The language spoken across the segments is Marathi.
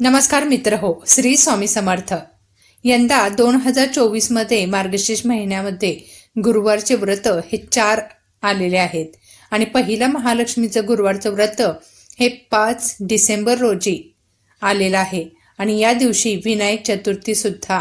नमस्कार मित्र हो श्री स्वामी समर्थ. यंदा दोन हजार चोवीसमध्ये मार्गशीर्ष महिन्यामध्ये गुरुवारचे व्रत हे चार आलेले आहेत. आणि पहिलं महालक्ष्मीचं गुरुवारचं व्रत हे पाच डिसेंबर रोजी आलेलं आहे. आणि या दिवशी विनायक चतुर्थीसुद्धा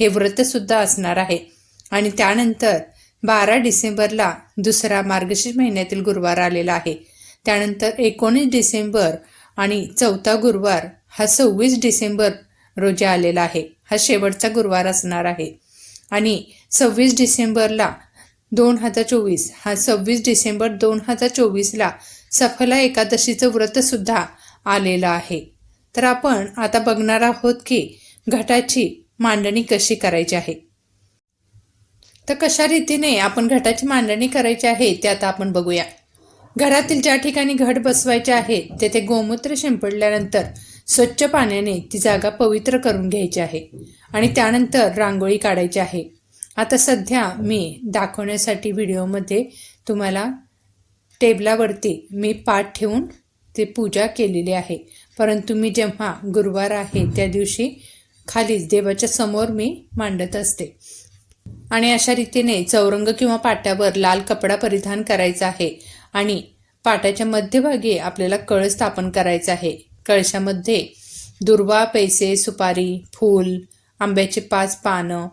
हे व्रतसुद्धा असणार आहे. आणि त्यानंतर बारा डिसेंबरला दुसरा मार्गशीर्ष महिन्यातील गुरुवार आलेला आहे. त्यानंतर एकोणीस डिसेंबर आणि चौथा गुरुवार हा सव्वीस डिसेंबर रोजी आलेला आहे. हा शेवटचा गुरुवार असणार आहे. आणि सव्वीस डिसेंबरला दोन हजार चोवीस हा सव्वीस डिसेंबर दोन हजार चोवीसला सफला एकादशीचं व्रतसुद्धा आलेलं आहे. तर आपण आता बघणार आहोत की घटाची मांडणी कशी करायची आहे. तर कशा रीतीने आपण घटाची मांडणी करायची आहे ते आता आपण बघूया. घरातील ज्या ठिकाणी घट बसवायचे आहे तेथे गोमूत्र शिंपडल्यानंतर स्वच्छ पाण्याने ती जागा पवित्र करून घ्यायची आहे आणि त्यानंतर रांगोळी काढायची आहे. आता सध्या मी दाखवण्यासाठी व्हिडिओमध्ये तुम्हाला टेबलावरती मी पाठ ठेवून ते पूजा केलेली आहे. परंतु मी जेव्हा गुरुवार आहे त्या दिवशी खालीच देवाच्या समोर मी मांडत असते. आणि अशा रीतीने चौरंग किंवा पाट्यावर लाल कपडा परिधान करायचा आहे आणि पाटाच्या मध्यभागी आपल्याला कळस स्थापन करायचा आहे. कळशामध्ये दुर्वा पैसे सुपारी फूल आंब्याची पाच पानं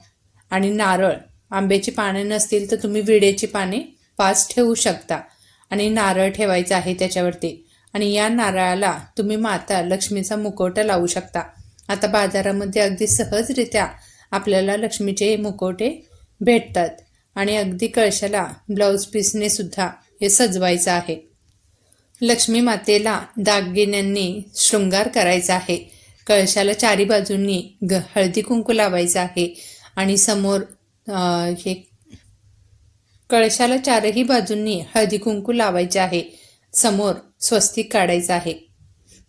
आणि नारळ. आंब्याची पानं नसतील तर तुम्ही विड्याची पाने पाच ठेवू शकता आणि नारळ ठेवायचा आहे त्याच्यावरती. आणि या नारळाला तुम्ही माता लक्ष्मीचा मुखवटा लावू शकता. आता बाजारामध्ये अगदी सहजरित्या आपल्याला लक्ष्मीचे मुखवटे भेटतात आणि अगदी कळशाला ब्लाऊज पीसने सुद्धा हे सजवायचं आहे. लक्ष्मी मातेला दागिन्यांनी शृंगार करायचा आहे. कळशाला चारी बाजूंनी ग हळदी कुंकू लावायचं आहे. आणि समोर हे कळशाला चारही बाजूंनी हळदी कुंकू लावायचे आहे. समोर स्वस्तिक काढायचं आहे.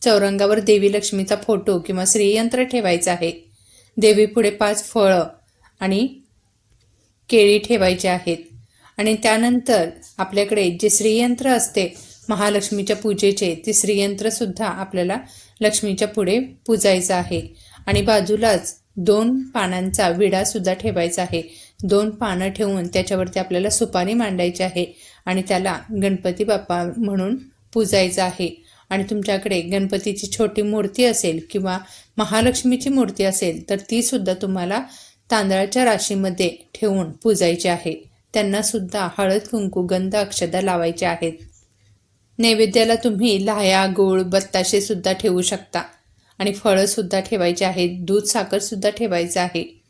चौरंगावर देवी लक्ष्मीचा फोटो किंवा श्रीयंत्र ठेवायचं आहे. देवीपुढे पाच फळं आणि केळी ठेवायचे आहेत. आणि त्यानंतर आपल्याकडे जे श्रीयंत्र असते महालक्ष्मीच्या पूजेचे ते श्रीयंत्रसुद्धा आपल्याला लक्ष्मीच्या पुढे पूजायचं आहे. आणि बाजूलाच दोन पानांचा विडासुद्धा ठेवायचा आहे. दोन पानं ठेवून त्याच्यावरती आपल्याला सुपारी मांडायची आहे आणि त्याला गणपती बाप्पा म्हणून पूजायचं आहे. आणि तुमच्याकडे गणपतीची छोटी मूर्ती असेल किंवा महालक्ष्मीची मूर्ती असेल तर तीसुद्धा तुम्हाला तांदळाच्या राशीमध्ये ठेवून पूजायची आहे. त्यांना सुद्धा हळद कुंकू गंध अक्षदा लावायचे आहेत. नैवेद्याला तुम्ही लाह्या गोळ बत्ताशेसुद्धा ठेवू शकता. आणि फळंसुद्धा ठेवायचे ठेवायची आहेत दूध साखरसुद्धा ठेवायचं आहे.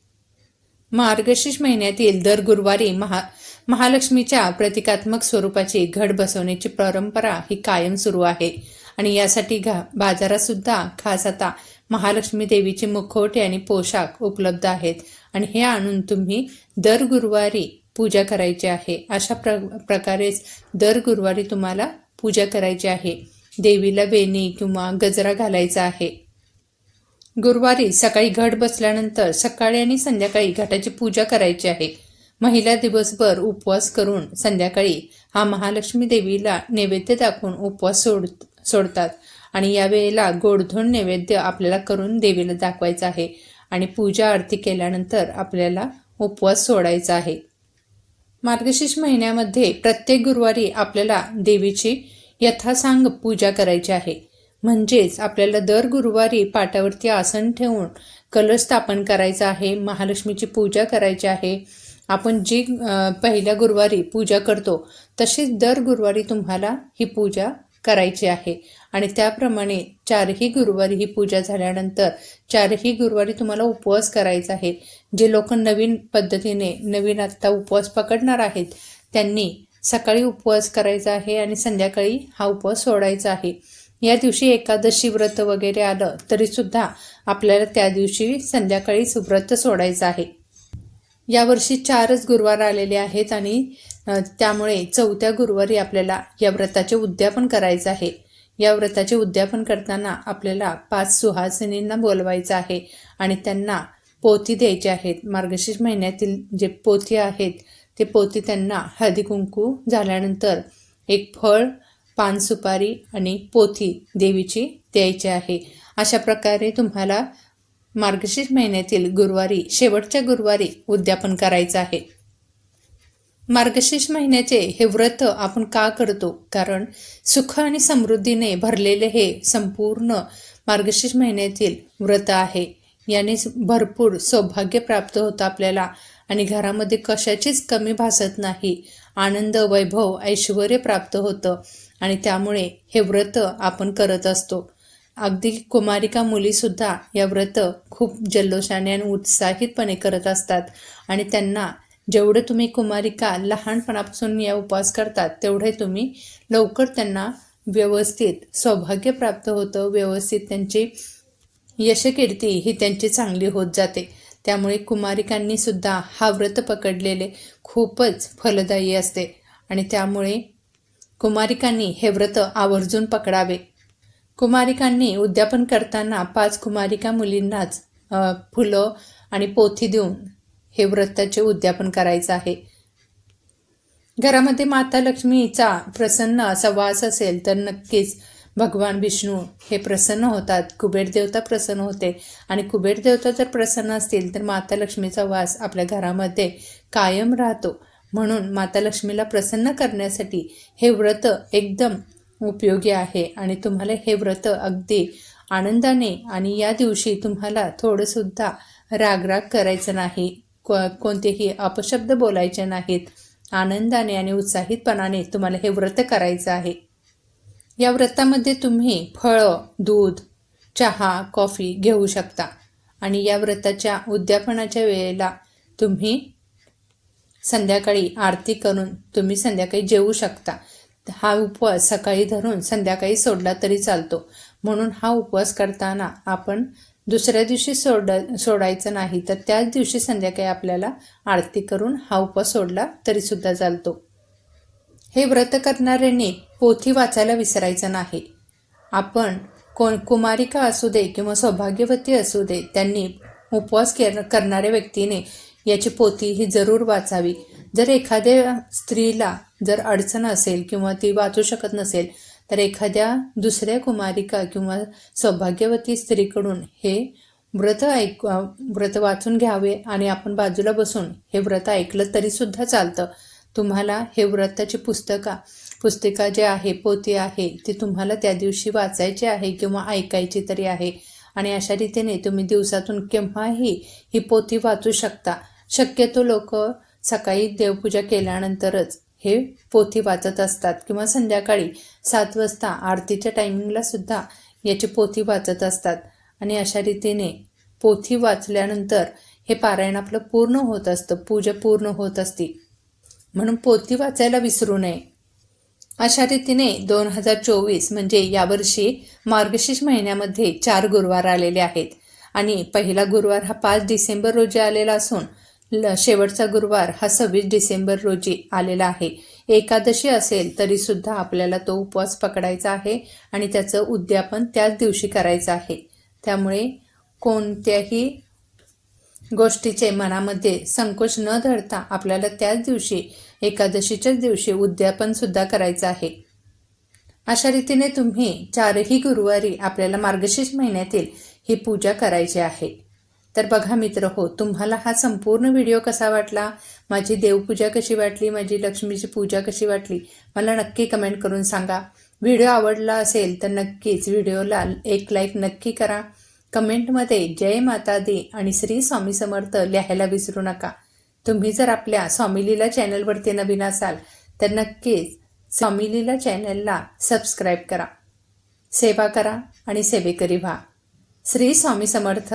मार्गशीर्ष महिन्यातील दर गुरुवारी महा महालक्ष्मीच्या प्रतिकात्मक स्वरूपाची घट बसवण्याची परंपरा ही कायम सुरू आहे. आणि यासाठी घा बाजारातसुद्धा खास आता महालक्ष्मी देवीचे मुखवटे आणि पोशाख उपलब्ध आहेत. आणि हे आणून तुम्ही दर गुरुवारी पूजा करायची आहे. अशा प्र प्रकारेच दर गुरुवारी तुम्हाला पूजा करायची आहे. देवीला वेणी किंवा गजरा घालायचा आहे. गुरुवारी सकाळी घट बसल्यानंतर सकाळी आणि संध्याकाळी घटाची पूजा करायची आहे. महिला दिवसभर उपवास करून संध्याकाळी हा महालक्ष्मी देवीला नैवेद्य दाखवून उपवास सोड सोडतात आणि यावेळेला गोडधोड नैवेद्य आपल्याला करून देवीला दाखवायचा आहे आणि पूजा आरती केल्यानंतर आपल्याला उपवास सोडायचा आहे. मार्गशीर्ष महिन्यामध्ये प्रत्येक गुरुवारी आपल्याला देवीची यथासांग पूजा करायची आहे. म्हणजेच आपल्याला दर गुरुवारी पाटावरती आसन ठेवून कलश स्थापन करायचं आहे महालक्ष्मीची पूजा करायची आहे. आपण जी पहिल्या गुरुवारी पूजा करतो तशीच दर गुरुवारी तुम्हाला ही पूजा करायची आहे. आणि त्याप्रमाणे चारही गुरुवारी ही पूजा झाल्यानंतर चारही गुरुवारी तुम्हाला उपवास करायचा आहे. जे लोक नवीन पद्धतीने नवीन आत्ता उपवास पकडणार आहेत त्यांनी सकाळी उपवास करायचा आहे आणि संध्याकाळी हा उपवास सोडायचा आहे. या दिवशी एकादशी व्रत वगैरे आलं तरीसुद्धा आपल्याला त्या दिवशी संध्याकाळीच व्रत सोडायचं आहे. यावर्षी चारच गुरुवार आलेले आहेत आणि त्यामुळे चौथ्या गुरुवारी आपल्याला या व्रताचे उद्यापन करायचं आहे. या व्रताचे उद्यापन करताना आपल्याला पाच सुहासिनींना बोलवायचं आहे आणि त्यांना पोथी द्यायची आहेत. मार्गशीर्ष महिन्यातील जे पोथी आहेत ते पोथी त्यांना हळदी कुंकू झाल्यानंतर एक फळ पान सुपारी आणि पोथी देवीची द्यायची आहे. अशा प्रकारे तुम्हाला मार्गशीर्ष महिन्यातील गुरुवारी शेवटच्या गुरुवारी उद्यापन करायचं आहे. मार्गशीर्ष महिन्याचे हे व्रत आपण का करतो? कारण सुख आणि समृद्धीने भरलेले हे संपूर्ण मार्गशीर्ष महिन्यातील व्रत आहे. याने भरपूर सौभाग्य प्राप्त होतं आपल्याला आणि घरामध्ये कशाचीच कमी भासत नाही. आनंद वैभव ऐश्वर प्राप्त होतं आणि त्यामुळे हे व्रत आपण करत असतो. अगदी कुमारिका मुलीसुद्धा या व्रत खूप जल्लोषाने आणि उत्साहितपणे करत असतात. आणि त्यांना जेवढं तुम्ही कुमारिका लहानपणापासून या उपवास करतात तेवढे तुम्ही लवकर त्यांना व्यवस्थित सौभाग्य प्राप्त होतं. व्यवस्थित त्यांची यशकीर्ती ही त्यांची चांगली होत जाते. त्यामुळे कुमारिकांनी सुद्धा हा व्रत पकडलेले खूपच फलदायी असते. आणि त्यामुळे कुमारिकांनी हे व्रत आवर्जून पकडावे. कुमारिकांनी उद्यापन करताना पाच कुमारिका मुलींनाच फुलं आणि पोथी देऊन हे व्रताचे उद्यापन करायचं आहे. घरामध्ये माता लक्ष्मीचा प्रसन्न असा वास असेल तर नक्कीच भगवान विष्णू हे प्रसन्न होतात. कुबेर देवता प्रसन्न होते. आणि कुबेर देवता जर प्रसन्न असतील तर माता लक्ष्मीचा वास आपल्या घरामध्ये कायम राहतो. म्हणून माता लक्ष्मीला प्रसन्न करण्यासाठी हे व्रत एकदम उपयोगी आहे आणि तुम्हाला हे व्रत अगदी आनंदाने आणि या दिवशी तुम्हाला थोडंसुद्धा रागराग करायचं नाही. को कोणतेही अपशब्द बोलायचे नाहीत. आनंदाने आणि उत्साहितपणाने तुम्हाला हे व्रत करायचं आहे. या व्रतामध्ये तुम्ही फळं दूध चहा कॉफी घेऊ शकता आणि या व्रताच्या उद्यापनाच्या वेळेला तुम्ही संध्याकाळी आरती करून तुम्ही संध्याकाळी जेवू शकता. हा उपवास सकाळी धरून संध्याकाळी सोडला तरी चालतो. म्हणून हा उपवास करताना आपण दुसऱ्या दिवशी सोड सोडायचं नाही तर त्याच दिवशी संध्याकाळी आपल्याला आरती करून हा उपवास सोडला तरीसुद्धा चालतो. हे व्रत करणाऱ्यांनी पोथी वाचायला विसरायचं नाही. आपण कोण कुमारिका असू दे किंवा सौभाग्यवती असू दे त्यांनी उपवास केर करणाऱ्या व्यक्तीने याची पोथी ही जरूर वाचावी. जर एखाद्या स्त्रीला जर अडचण असेल किंवा ती वाचू शकत नसेल तर एखाद्या दुसऱ्या कुमारिका किंवा सौभाग्यवती स्त्रीकडून हे व्रत ऐक व्रत वाचून घ्यावे आणि आपण बाजूला बसून हे व्रत ऐकलं तरीसुद्धा चालतं. तुम्हाला हे व्रताची पुस्तका पुस्तिका जे आहे पोती आहे ती तुम्हाला त्या दिवशी वाचायची आहे किंवा ऐकायची तरी आहे. आणि अशा रीतीने तुम्ही दिवसातून केव्हाही ही पोथी वाचू शकता. शक्यतो लोक सकाळी देवपूजा केल्यानंतरच हे पोथी वाचत असतात किंवा संध्याकाळी सात वाजता आरतीच्या टायमिंगला सुद्धा याची पोथी वाचत असतात. आणि अशा रीतीने पोथी वाचल्यानंतर हे पारायण आपलं पूर्ण होत असतं पूजा पूर्ण होत असते. म्हणून पोथी वाचायला विसरू नये. अशा रीतीने दोन हजार चोवीस म्हणजे यावर्षी मार्गशीर्ष महिन्यामध्ये चार गुरुवार आलेले आहेत. आणि पहिला गुरुवार हा पाच डिसेंबर रोजी आलेला असून ल शेवटचा गुरुवार हा सव्वीस डिसेंबर रोजी आलेला आहे. एकादशी असेल तरीसुद्धा आपल्याला तो उपवास पकडायचा आहे आणि त्याचं उद्यापन त्याच दिवशी करायचं आहे. त्यामुळे कोणत्याही गोष्टीचे मनामध्ये संकोच न धरता आपल्याला त्याच दिवशी एकादशीच्याच दिवशी उद्यापन सुद्धा करायचं आहे. अशा रीतीने तुम्ही चारही गुरुवारी आपल्याला मार्गशीर्ष महिन्यातील ही पूजा करायची आहे. तर बघा मित्र हो तुम्हाला हा संपूर्ण व्हिडिओ कसा वाटला? माझी देवपूजा कशी वाटली? माझी लक्ष्मीची पूजा कशी वाटली? मला नक्की कमेंट करून सांगा. व्हिडिओ आवडला असेल तर नक्कीच व्हिडिओला एक लाईक नक्की करा. कमेंटमध्ये जय माता दे आणि श्री स्वामी समर्थ लिहायला विसरू नका. तुम्ही जर आपल्या स्वामीलीला चॅनलवरती नवीन असाल तर नक्कीच स्वामीलीला चॅनलला सबस्क्राईब करा. सेवा करा आणि सेवेकरी व्हा. श्री स्वामी समर्थ.